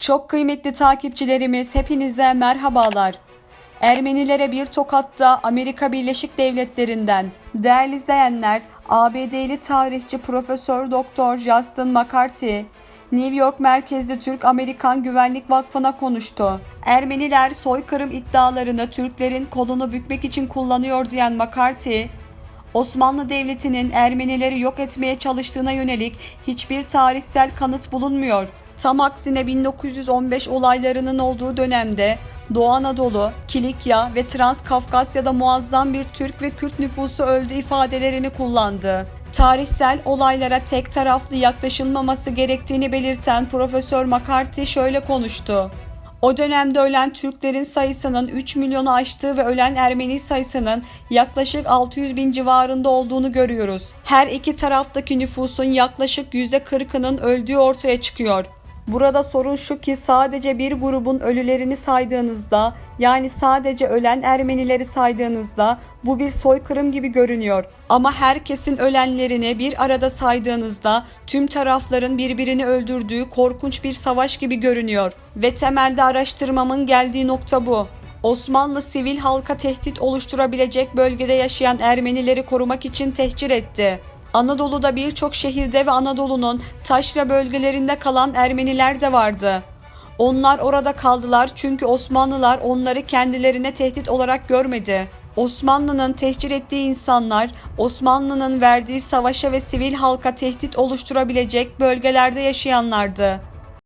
Çok kıymetli takipçilerimiz hepinize merhabalar. Ermenilere bir tokatta Amerika Birleşik Devletleri'nden. Değerli izleyenler, ABD'li tarihçi Profesör Doktor Justin McCarthy, New York merkezli Türk-Amerikan Güvenlik Vakfı'na konuştu. Ermeniler soykırım iddialarını Türklerin kolunu bükmek için kullanıyor diyen McCarthy, Osmanlı Devleti'nin Ermenileri yok etmeye çalıştığına yönelik hiçbir tarihsel kanıt bulunmuyor. Tam aksine 1915 olaylarının olduğu dönemde Doğu Anadolu, Kilikya ve Transkafkasya'da muazzam bir Türk ve Kürt nüfusu öldü ifadelerini kullandı. Tarihsel olaylara tek taraflı yaklaşılmaması gerektiğini belirten Profesör McCarthy şöyle konuştu. O dönemde ölen Türklerin sayısının 3 milyonu aştığı ve ölen Ermeni sayısının yaklaşık 600 bin civarında olduğunu görüyoruz. Her iki taraftaki nüfusun yaklaşık %40'ının öldüğü ortaya çıkıyor. Burada sorun şu ki sadece bir grubun ölülerini saydığınızda yani sadece ölen Ermenileri saydığınızda bu bir soykırım gibi görünüyor. Ama herkesin ölenlerini bir arada saydığınızda tüm tarafların birbirini öldürdüğü korkunç bir savaş gibi görünüyor. Ve temelde araştırmamın geldiği nokta bu. Osmanlı sivil halka tehdit oluşturabilecek bölgede yaşayan Ermenileri korumak için tehcir etti. Anadolu'da birçok şehirde ve Anadolu'nun taşra bölgelerinde kalan Ermeniler de vardı. Onlar orada kaldılar çünkü Osmanlılar onları kendilerine tehdit olarak görmedi. Osmanlı'nın tehcir ettiği insanlar Osmanlı'nın verdiği savaşa ve sivil halka tehdit oluşturabilecek bölgelerde yaşayanlardı.